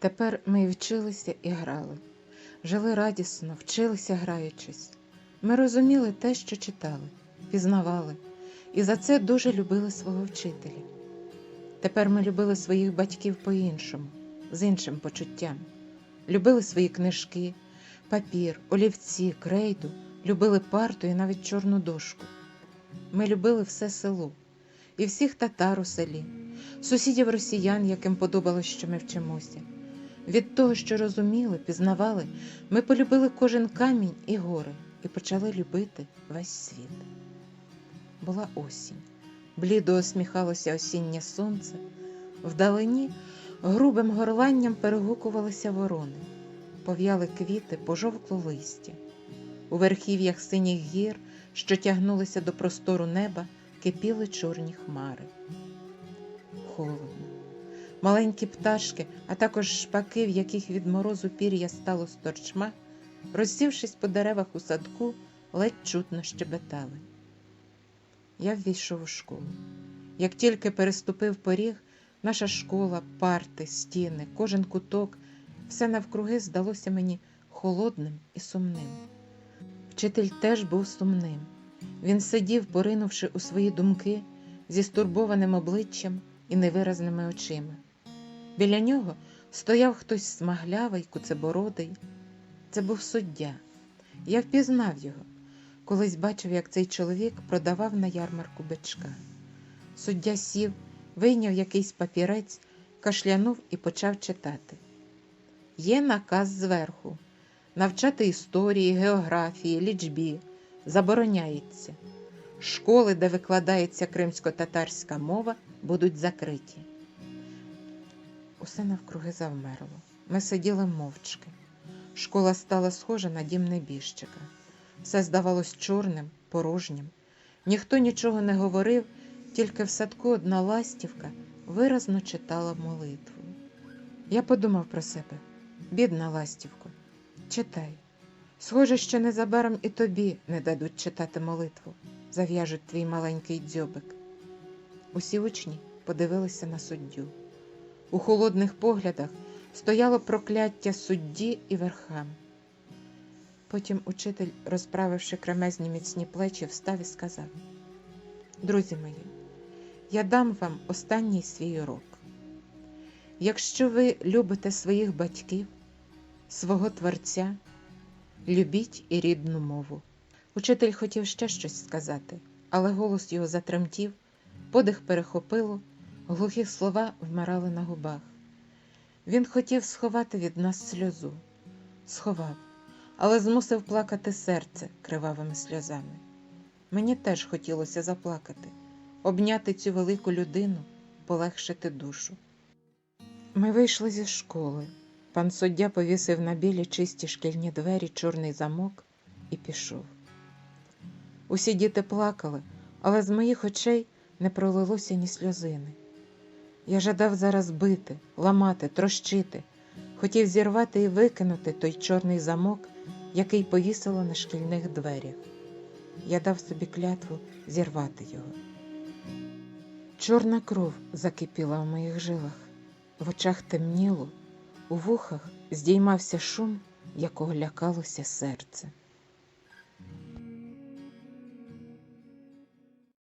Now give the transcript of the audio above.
Тепер ми вчилися і грали, жили радісно, вчилися граючись. Ми розуміли те, що читали, пізнавали, і за це дуже любили свого вчителя. Тепер ми любили своїх батьків по-іншому, з іншим почуттям. Любили свої книжки, папір, олівці, крейду, любили парту і навіть чорну дошку. Ми любили все село і всіх татар у селі, сусідів росіян, яким подобалось, що ми вчимося. Від того, що розуміли, пізнавали, ми полюбили кожен камінь і гори і почали любити весь світ. Була осінь, блідо осміхалося осіннє сонце, вдалині грубим горланням перегукувалися ворони, пов'яли квіти, пожовкло листя. У верхів'ях синіх гір, що тягнулися до простору неба, кипіли чорні хмари. Холодно. Маленькі пташки, а також шпаки, в яких від морозу пір'я стало сторчма, розсівшись по деревах у садку, ледь чутно щебетали. Я ввійшов у школу. Як тільки переступив поріг, наша школа, парти, стіни, кожен куток, все навкруги здалося мені холодним і сумним. Вчитель теж був сумним. Він сидів, поринувши у свої думки зі стурбованим обличчям і невиразними очима. Біля нього стояв хтось смаглявий, куцебородий. Це був суддя. Я впізнав його. Колись бачив, як цей чоловік продавав на ярмарку бичка. Суддя сів, вийняв якийсь папірець, кашлянув і почав читати. Є наказ зверху навчати історії, географії, лічбі забороняється. Школи, де викладається кримсько-татарська мова, будуть закриті. Усе навкруги завмерло. Ми сиділи мовчки. Школа стала схожа на дім небіжчика. Все здавалось чорним, порожнім. Ніхто нічого не говорив, тільки в садку одна ластівка виразно читала молитву. Я подумав про себе бідна ластівко, читай. Схоже, що незабаром і тобі не дадуть читати молитву, зав'яжуть твій маленький дзьобик. Усі учні подивилися на суддю. У холодних поглядах стояло прокляття судді і верхам. Потім учитель, розправивши кремезні міцні плечі, встав і сказав: Друзі мої, я дам вам останній свій урок. Якщо ви любите своїх батьків, свого Творця, любіть і рідну мову. Учитель хотів ще щось сказати, але голос його затремтів, подих перехопило, глухі слова вмирали на губах. Він хотів сховати від нас сльозу, сховав, але змусив плакати серце кривавими сльозами. Мені теж хотілося заплакати, обняти цю велику людину, полегшити душу. Ми вийшли зі школи. Пан суддя повісив на білі чисті шкільні двері чорний замок і пішов. Усі діти плакали, але з моїх очей не пролилося ні сльозини. Я жадав зараз бити, ламати, трощити, хотів зірвати і викинути той чорний замок, який повісило на шкільних дверях. Я дав собі клятву зірвати його. Чорна кров закипіла в моїх жилах, в очах темніло, у вухах здіймався шум, якого лякалося серце.